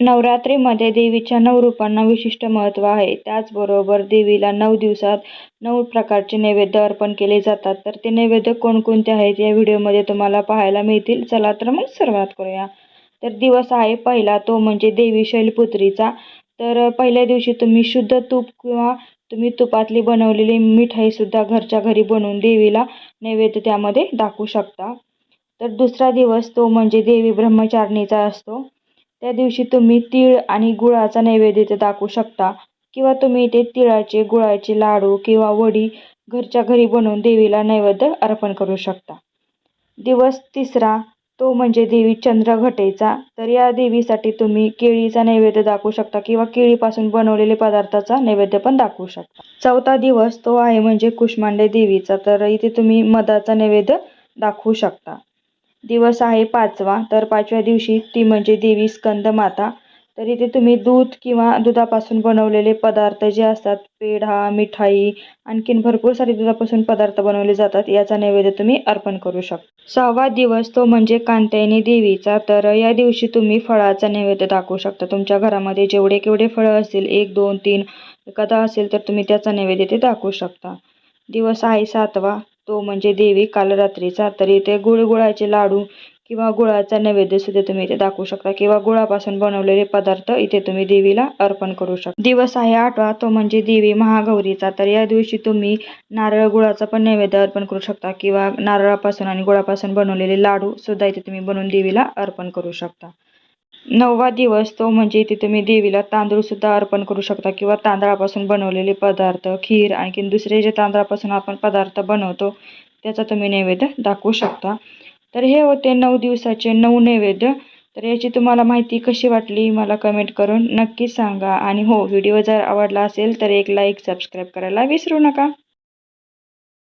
नवरात्रीमध्ये देवीच्या नऊ रूपांना विशिष्ट महत्त्व आहे. त्याचबरोबर देवीला नऊ दिवसात नऊ प्रकारचे नैवेद्य अर्पण केले जातात. तर ते नैवेद्य कोणकोणते आहेत या व्हिडिओमध्ये तुम्हाला पाहायला मिळतील. चला तर मग सुरुवात करूया. तर दिवस आहे पहिला. तो म्हणजे देवी शैलपुत्रीचा. तर पहिल्या दिवशी तुम्ही शुद्ध तूप किंवा तुम्ही तुपातली बनवलेली मिठाईसुद्धा घरच्या घरी बनवून देवीला नैवेद्य त्यामध्ये दाखवू शकता. तर दुसरा दिवस तो म्हणजे देवी ब्रह्मचारिणीचा असतो. त्या दिवशी तुम्ही तीळ आणि गुळाचा नैवेद्य दाखवू शकता किंवा तुम्ही इथे तिळाचे गुळाचे लाडू किंवा वडी घरच्या घरी बनवून देवीला नैवेद्य अर्पण करू शकता. दिवस तिसरा तो म्हणजे देवी चंद्रघटेचा. तर या देवीसाठी तुम्ही केळीचा नैवेद्य दाखवू शकता किंवा केळीपासून बनवलेले पदार्थाचा नैवेद्य पण दाखवू शकता. चौथा दिवस तो आहे म्हणजे कुष्मांडे देवीचा. तर इथे तुम्ही मधाचा नैवेद्य दाखवू शकता. दिवस आहे पाचवा तर पाचव्या दिवशी ती म्हणजे देवी स्कंद माता तर इथे तुम्ही दूध किंवा दुधापासून बनवलेले पदार्थ जे असतात पेढा मिठाई आणखीन भरपूर सारे दुधापासून पदार्थ बनवले जातात याचा नैवेद्य तुम्ही अर्पण करू शकता. सहावा दिवस तो म्हणजे कांत्यायनी देवीचा तर या दिवशी तुम्ही फळाचा नैवेद्य दाखवू शकता. तुमच्या घरामध्ये जेवढे केवढे फळं असतील एक दोन तीन एखादा असेल तर तुम्ही त्याचा नैवेद्य ते दाखवू शकता. दिवस आहे सातवा तो म्हणजे देवी काल रात्रीचा तर इथे गुळगुळाचे लाडू किंवा गुळाचा नैवेद्य सुद्धा तुम्ही इथे दाखवू शकता किंवा गुळापासून बनवलेले पदार्थ इथे तुम्ही देवीला अर्पण करू शकता. दिवस आहे आठवा तो म्हणजे देवी महागौरीचा. तर या दिवशी तुम्ही नारळ गुळाचा पण नैवेद्य अर्पण करू शकता किंवा नारळापासून आणि गुळापासून बनवलेले लाडू सुद्धा इथे तुम्ही बनवून देवीला अर्पण करू शकता. नववा दिवस तो म्हणजे इथे तुम्ही देवीला तांदूळ सुद्धा अर्पण करू शकता किंवा तांदळापासून बनवलेले पदार्थ खीर आणखीन दुसरे जे तांदळापासून आपण पदार्थ बनवतो त्याचा तुम्ही नैवेद्य दाखवू शकता. तर हे होते नऊ दिवसाचे नऊ नैवेद्य. तर याची तुम्हाला माहिती कशी वाटली मला कमेंट करून नक्की सांगा. आणि हो व्हिडिओ जर आवडला असेल तर एक लाईक सबस्क्राईब करायला विसरू नका.